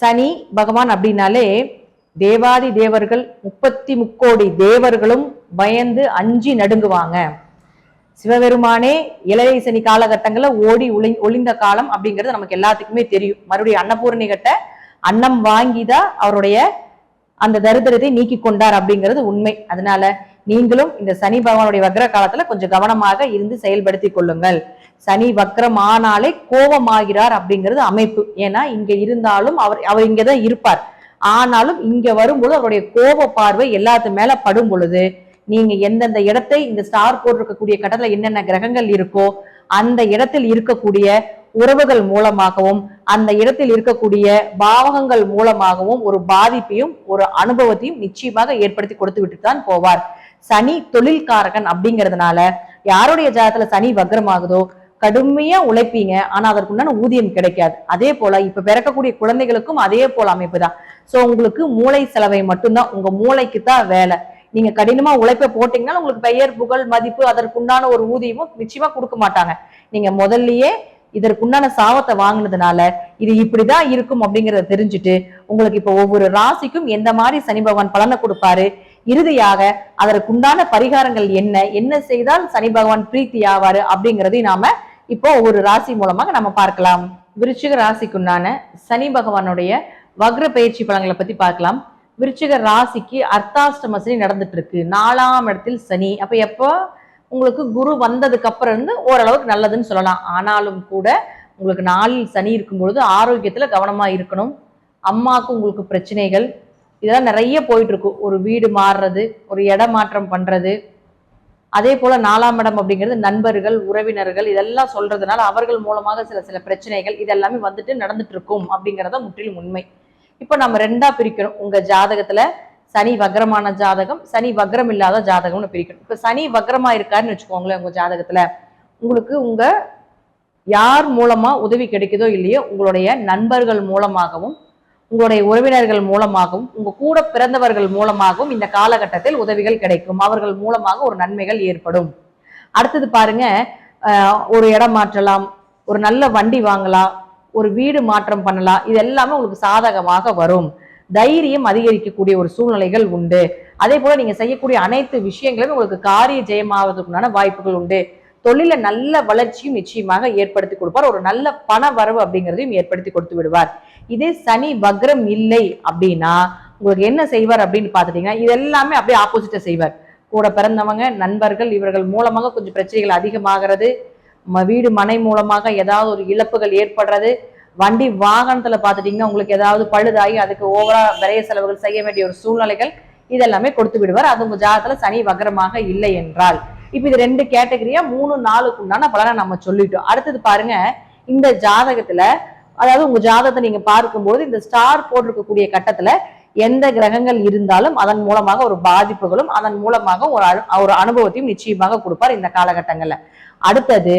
சனி பகவான் அப்படின்னாலே தேவாதி தேவர்கள் முப்பத்தி முக்கோடி தேவர்களும் பயந்து அஞ்சி நடுங்குவாங்க. சிவபெருமானே இளைய சனி காலகட்டங்களில் ஓடி ஒளி ஒளிந்த காலம் அப்படிங்கிறது நமக்கு எல்லாத்துக்குமே தெரியும். மறுபடியும் அன்னபூரணி கட்ட அன்னம் வாங்கிதான் அவருடைய அந்த தரித்திரத்தை நீக்கி கொண்டார் அப்படிங்கிறது உண்மை. அதனால நீங்களும் இந்த சனி பகவானுடைய வக்ர காலத்துல கொஞ்சம் கவனமாக இருந்து செயல்படுத்தி கொள்ளுங்கள். சனி வக்ரம் ஆனாலே கோபமாகிறார் அப்படிங்கிறது அமைப்பு. ஏன்னா இங்க இருந்தாலும் அவர் அவர் இங்கதான் இருப்பார். ஆனாலும் இங்க வரும்பொழுது அவருடைய கோப பார்வை எல்லாத்து மேல படும் பொழுது நீங்க எந்தெந்த இடத்தை இந்த ஸ்டார் போட்டிருக்கக்கூடிய கட்டத்துல என்னென்ன கிரகங்கள் இருக்கோ அந்த இடத்தில் இருக்கக்கூடிய உறவுகள் மூலமாகவும் அந்த இடத்தில் இருக்கக்கூடிய பாவகங்கள் மூலமாகவும் ஒரு பாதிப்பையும் ஒரு அனுபவத்தையும் நிச்சயமாக ஏற்படுத்தி கொடுத்து விட்டு தான் போவார். சனி தொழில்காரகன் அப்படிங்கிறதுனால யாருடைய ஜாதத்துல சனி வக்ரமாகுதோ கடுமையா உழைப்பீங்க. ஆனா அதற்குண்டான ஊதியம் கிடைக்காது. அதே போல இப்ப பிறக்கக்கூடிய குழந்தைகளுக்கும் அதே போல அமைப்பு தான். சோ உங்களுக்கு மூளை செலவை மட்டும்தான் உங்க மூளைக்கு தான் வேலை. நீங்க கடினமா உழைப்ப போட்டீங்கன்னா உங்களுக்கு பெயர் புகழ் மதிப்பு அதற்குண்டான ஒரு ஊதியமும் நிச்சயமா கொடுக்க மாட்டாங்க. நீங்க முதல்லயே இதற்குண்டான சாபத்தை வாங்கினதுனால இது இப்படிதான் இருக்கும் அப்படிங்கறத தெரிஞ்சுட்டு உங்களுக்கு இப்ப ஒவ்வொரு ராசிக்கும் எந்த மாதிரி சனி பகவான் பலனை கொடுப்பாரு? இறுதியாக அதற்குண்டான பரிகாரங்கள் என்ன? என்ன செய்தால் சனி பகவான் பிரீத்தி ஆவாரு அப்படிங்கறதையும் நாம இப்போ ஒரு ராசி மூலமாக நம்ம பார்க்கலாம். விருச்சிக ராசிக்குண்டான சனி பகவானுடைய வக்ர பயிற்சி பலன்களை பத்தி பார்க்கலாம். விருச்சிக ராசிக்கு அர்த்தாஷ்டம சனி நடந்துட்டு இருக்கு நாலாம் இடத்தில் சனி. அப்ப எப்போ? உங்களுக்கு குரு வந்ததுக்கு அப்புறம் இருந்து ஓரளவுக்கு நல்லதுன்னு சொல்லலாம். ஆனாலும் கூட உங்களுக்கு நாளில் சனி இருக்கும் பொழுது ஆரோக்கியத்துல கவனமா இருக்கணும். அம்மாவுக்கு உங்களுக்கு பிரச்சனைகள். இதெல்லாம் நிறைய போயிட்டு இருக்கும் ஒரு வீடு மாறுறது ஒரு இடம் மாற்றம் பண்றது. அதே போல நாலாம் இடம் அப்படிங்கிறது நண்பர்கள் உறவினர்கள் இதெல்லாம் சொல்றதுனால அவர்கள் மூலமாக சில சில பிரச்சனைகள் இதெல்லாமே வந்துட்டு நடந்துட்டு இருக்கும் அப்படிங்கிறத முற்றிலும் உண்மை. இப்போ நம்ம ரெண்டா பிரிக்கணும். உங்க ஜாதகத்துல சனி வக்ரமான ஜாதகம் சனி வக்ரம் இல்லாத ஜாதகம்னு பிரிக்கணும். இப்போ சனி வக்ரமா இருக்காருன்னு வச்சுக்கோங்களேன் உங்க ஜாதகத்துல. உங்களுக்கு உங்க யார் மூலமா உதவி கிடைக்குதோ இல்லையோ உங்களுடைய நண்பர்கள் மூலமாகவும் உங்களுடைய உறவினர்கள் மூலமாகவும் உங்க கூட பிறந்தவர்கள் மூலமாகவும் இந்த காலகட்டத்தில் உதவிகள் கிடைக்கும். அவர்கள் மூலமாக ஒரு நன்மைகள் ஏற்படும். அடுத்தது பாருங்க ஒரு இடம் மாற்றலாம் ஒரு நல்ல வண்டி வாங்கலாம் ஒரு வீடு மாற்றம் பண்ணலாம். இது எல்லாமே உங்களுக்கு சாதகமாக வரும். தைரியம் அதிகரிக்கக்கூடிய ஒரு சூழ்நிலைகள் உண்டு. அதே போல நீங்க செய்யக்கூடிய அனைத்து விஷயங்களும் உங்களுக்கு காரிய ஜெயமாவதற்குண்டான வாய்ப்புகள் உண்டு. தொழில நல்ல வளர்ச்சியும் நிச்சயமாக ஏற்படுத்தி கொடுப்பார். ஒரு நல்ல பண வரவு அப்படிங்கிறதையும் ஏற்படுத்தி கொடுத்து விடுவார். இதே சனி வக்ரம் இல்லை அப்படின்னா உங்களுக்கு என்ன செய்வார் அப்படின்னு பார்த்துட்டீங்கன்னா இது எல்லாமே அப்படியே ஆப்போசிட்டை செய்வார். கூட பிறந்தவங்க நண்பர்கள் இவர்கள் மூலமாக கொஞ்சம் பிரச்சனைகள் அதிகமாகிறது. ம- வீடு மனை மூலமாக ஏதாவது ஒரு இழப்புகள் ஏற்படுறது. வண்டி வாகனத்துல பார்த்துட்டீங்கன்னா உங்களுக்கு ஏதாவது பழுதாகி அதுக்கு ஓவரா விரைய செலவுகள் செய்ய வேண்டிய ஒரு சூழ்நிலைகள் இதெல்லாமே கொடுத்து விடுவார். அது உங்கள் ஜாதகத்துல சனி வக்ரமாக இல்லை என்றால். இப்போ இது ரெண்டு கேட்டகரியா மூணு நாளுக்கு உண்டான பலனை நம்ம சொல்லிட்டோம். அடுத்தது பாருங்க இந்த ஜாதகத்துல அதாவது உங்க ஜாதகத்தை நீங்க பார்க்கும்போது இந்த ஸ்டார் போட்டிருக்கக்கூடிய கட்டத்துல எந்த கிரகங்கள் இருந்தாலும் அதன் மூலமாக ஒரு பாதிப்புகளும் அதன் மூலமாக ஒரு அனு- ஒரு அனுபவத்தையும் நிச்சயமாக கொடுப்பார் இந்த காலகட்டங்கள்ல. அடுத்தது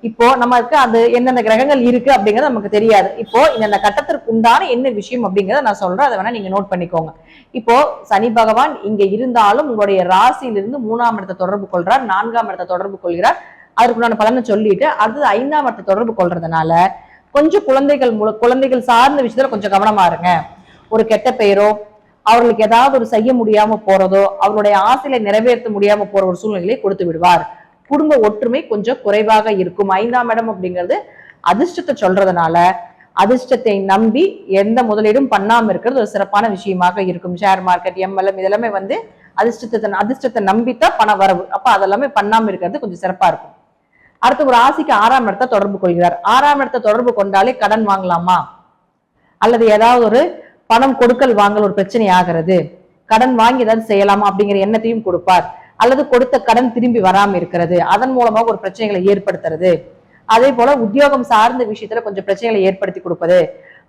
இப்போ நமக்கு அது எந்தெந்த கிரகங்கள் இருக்கு அப்படிங்கிறது நமக்கு தெரியாது. இப்போ இந்த கட்டத்திற்கு உண்டான என்ன விஷயம் அப்படிங்கறத நான் சொல்றேன். அதை வேணா நீங்க நோட் பண்ணிக்கோங்க. இப்போ சனி பகவான் இங்க இருந்தாலும் உங்களுடைய ராசியிலிருந்து மூணாம் இடத்தை தொடர்பு கொள்றார் நான்காம் இடத்தை தொடர்பு கொள்கிறார். அதற்குண்டான பலனை சொல்லிட்டு அடுத்தது ஐந்தாம் இடத்தை தொடர்பு கொள்றதுனால கொஞ்சம் குழந்தைகள் மூல குழந்தைகள் சார்ந்த விஷயத்துல கொஞ்சம் கவனமா இருங்க. ஒரு கெட்ட பெயரோ அவர்களுக்கு ஏதாவது ஒரு செய்ய முடியாம போறதோ அவருடைய ஆசையில நிறைவேற்ற முடியாம போற ஒரு சூழ்நிலையை கொடுத்து விடுவார். குடும்ப ஒற்றுமை கொஞ்சம் குறைவாக இருக்கும். ஐந்தாம் இடம் அப்படிங்கிறது அதிர்ஷ்டத்தை சொல்றதுனால அதிர்ஷ்டத்தை நம்பி எந்த முதலீடும் பண்ணாம இருக்கிறது ஒரு சிறப்பான விஷயமாக இருக்கும். ஷேர் மார்க்கெட் எம்எல்எம் இதெல்லாமே வந்து அதிர்ஷ்டத்தை அதிர்ஷ்டத்தை நம்பித்தான் பண வரவு. அப்ப அதெல்லாமே பண்ணாம இருக்கிறது கொஞ்சம் சிறப்பா இருக்கும். அடுத்து ஒரு ராசிக்கு ஆறாம் இடத்தை தொடர்பு கொள்கிறார். ஆறாம் இடத்தை தொடர்பு கொண்டாலே கடன் வாங்கலாமா? அல்லது ஏதாவது ஒரு பணம் கொடுக்கல் வாங்கல் ஒரு பிரச்சனை ஆகிறது கடன் வாங்கி ஏதாவது செய்யலாமா அப்படிங்கிற எண்ணத்தையும் கொடுப்பார். அல்லது கொடுத்த கடன் திரும்பி வராம இருக்கிறது. அதன் மூலமாக ஒரு பிரச்சனைகளை ஏற்படுத்துறது. அதே போல உத்தியோகம் சார்ந்த விஷயத்துல கொஞ்சம் பிரச்சனைகளை ஏற்படுத்தி கொடுப்பது.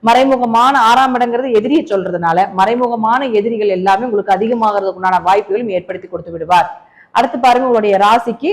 மறைமுகமான ஆறாம் இடங்கிறது எதிரியை சொல்றதுனால மறைமுகமான எதிரிகள் எல்லாமே உங்களுக்கு அதிகமாகிறதுக்குண்டான வாய்ப்புகளும் ஏற்படுத்தி கொடுத்து விடுவார். அடுத்து பாருங்க உங்களுடைய ராசிக்கு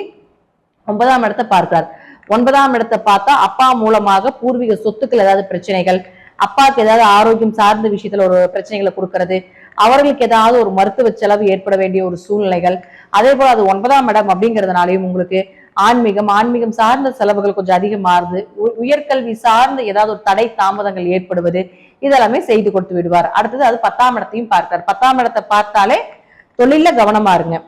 ஒன்பதாம் இடத்தை பார்க்கிறார். ஒன்பதாம் இடத்தை பார்த்தா அப்பா மூலமாக பூர்வீக சொத்துக்கள் ஏதாவது பிரச்சனைகள் அப்பாவுக்கு ஏதாவது ஆரோக்கியம் சார்ந்த விஷயத்துல ஒரு பிரச்சனைகளை கொடுக்கறது அவர்களுக்கு ஏதாவது ஒரு மருத்துவ செலவு ஏற்பட வேண்டிய ஒரு சூழ்நிலைகள். அதே போல அது ஒன்பதாம் இடம் அப்படிங்கிறதுனாலையும் உங்களுக்கு ஆன்மீகம் ஆன்மீகம் சார்ந்த செலவுகள் கொஞ்சம் அதிகமாறுது உ- உயர்கல்வி சார்ந்த ஏதாவது ஒரு தடை தாமதங்கள் ஏற்படுவது இதெல்லாமே செய்து கொடுத்து விடுவார். அடுத்தது அது பத்தாம் இடத்தையும் பார்த்தார் பத்தாம் இடத்தை பார்த்தாலே தொழில கவனமா இருங்க.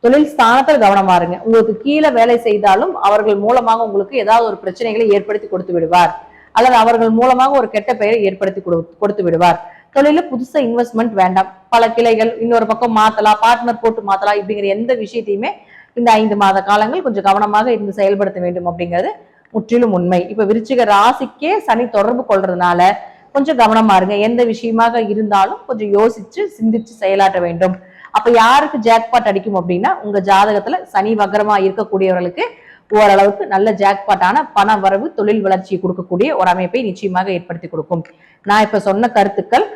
தொழில் ஸ்தானத்துல கவனமா இருங்க. உங்களுக்கு கீழே வேலை செய்தாலும் அவர்கள் மூலமாக உங்களுக்கு ஏதாவது ஒரு பிரச்சனைகளை ஏற்படுத்தி கொடுத்து விடுவார். அல்லது அவர்கள் மூலமாக ஒரு கெட்ட பெயரை ஏற்படுத்தி கொடு- கொடுத்து விடுவார். தொழில புதுசா இன்வெஸ்ட்மெண்ட் வேண்டாம். பல கிளைகள் இன்னொரு பக்கம் மாத்தலாம் பார்ட்னர் போட்டு மாத்தலாம் இப்படிங்கிற எந்த விஷயத்தையுமே இந்த ஐந்து மாத காலங்கள் கொஞ்சம் கவனமாக இருந்து செயல்படுத்த வேண்டும் அப்படிங்கிறது முற்றிலும் உண்மை. இப்ப விருச்சிக ராசிக்கே சனி தொடர்பு கொள்றதுனால கொஞ்சம் கவனமா இருங்க. எந்த விஷயமாக இருந்தாலும் கொஞ்சம் யோசிச்சு சிந்திச்சு செயலாற்ற வேண்டும். அப்ப யாருக்கு ஜாக்பாட் அடிக்கும் அப்படின்னா உங்க ஜாதகத்துல சனி வக்கரமா இருக்கக்கூடியவர்களுக்கு ஓரளவுக்கு நல்ல ஜாக்பாட்டான பண வரவு தொழில் வளர்ச்சியை கொடுக்கக்கூடிய ஒரு அமைப்பை நிச்சயமாக ஏற்படுத்தி கொடுக்கும். நான் இப்ப சொன்ன கருத்துக்கள்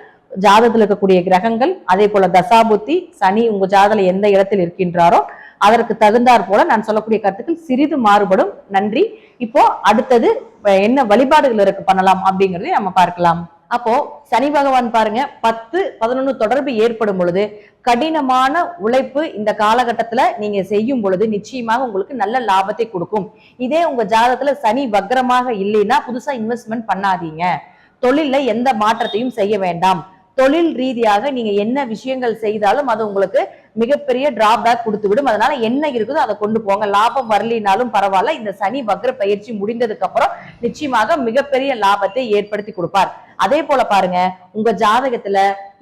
ஜாதகத்தில் இருக்கக்கூடிய கிரகங்கள் அதே போல தசாபுத்தி சனி உங்க ஜாதகத்துல எந்த இடத்தில் இருக்கின்றாரோ அதற்கு தகுந்தாற் போல நான் சொல்லக்கூடிய கருத்துக்கள் சிறிது மாறுபடும். நன்றி. இப்போ அடுத்தது என்ன வழிபாடுகள் இருக்கு பண்ணலாம் அப்படிங்கறதை நம்ம பார்க்கலாம். அப்போ சனி பகவான் பாருங்க பத்து பதினொன்னு தொடர்பு ஏற்படும் பொழுது கடினமான உழைப்பு இந்த காலகட்டத்துல நீங்க செய்யும் பொழுது நிச்சயமாக உங்களுக்கு நல்ல லாபத்தை கொடுக்கும். இதே உங்க ஜாதகத்துல சனி வக்ரமாக இல்லைன்னா புதுசா இன்வெஸ்ட்மெண்ட் பண்ணாதீங்க. தொழில எந்த மாற்றத்தையும் செய்ய வேண்டாம். தொழில் ரீதியாக நீங்க என்ன விஷயங்கள் செய்தாலும் அது உங்களுக்கு மிகப்பெரிய டிராபேக் கொடுத்து விடும். அதனால என்ன இருக்குதோ அதை கொண்டு போங்க. லாபம் வரலினாலும் பரவாயில்ல. இந்த சனி வக்ர பயிற்சி முடிந்ததுக்கு அப்புறம் நிச்சயமாக மிகப்பெரிய லாபத்தை ஏற்படுத்தி கொடுப்பார். அதே போல பாருங்க உங்க ஜாதகத்துல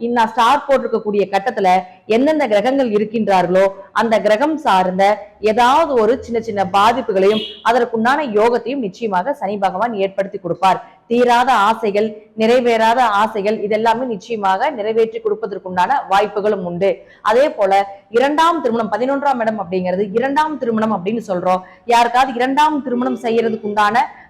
இன்னும் ஸ்டார் போட்டிருக்கக்கூடிய கட்டத்துல எந்தெந்த கிரகங்கள் இருக்கின்றார்களோ அந்த கிரகம் சார்ந்த ஏதாவது ஒரு சின்ன சின்ன பாதிப்புகளையும் அதற்குண்டான யோகத்தையும் நிச்சயமாக சனி பகவான் ஏற்படுத்தி கொடுப்பார். தீராத ஆசைகள் நிறைவேறாத ஆசைகள் இதெல்லாமே நிச்சயமாக நிறைவேற்றி கொடுப்பதற்குண்டான வாய்ப்புகளும் உண்டு. அதே போல இரண்டாம் திருமணம் பதினொன்றாம் இடம் அப்படிங்கிறது இரண்டாம் திருமணம் அப்படின்னு சொல்றோம். யாருக்காவது இரண்டாம் திருமணம் செய்யறதுக்கு உண்டான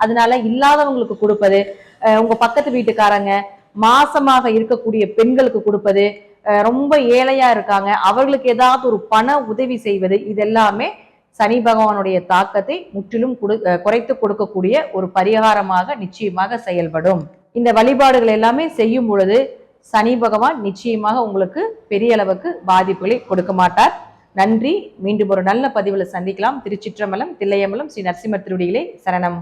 அதனால இல்லாதவங்களுக்கு கொடுப்பது உங்க பக்கத்து வீட்டுக்காரங்க மாசமாக இருக்கக்கூடிய பெண்களுக்கு கொடுப்பது ரொம்ப ஏழையா இருக்காங்க அவர்களுக்கு ஏதாவது ஒரு பண உதவி செய்வது இது எல்லாமே சனி பகவானுடைய தாக்கத்தை முற்றிலும் கொடு குறைத்து கொடுக்கக்கூடிய ஒரு பரிகாரமாக நிச்சயமாக செயல்படும். இந்த வழிபாடுகள் எல்லாமே செய்யும் பொழுது சனி பகவான் நிச்சயமாக உங்களுக்கு பெரிய அளவுக்கு பாதிப்புகளை கொடுக்க மாட்டார். நன்றி. மீண்டும் ஒரு நல்ல பதிவில் சந்திக்கலாம். திருச்சிற்றம்பலம் தில்லையம்பலம் ஸ்ரீ நரசிம்மர் திருடிகளே சரணம்.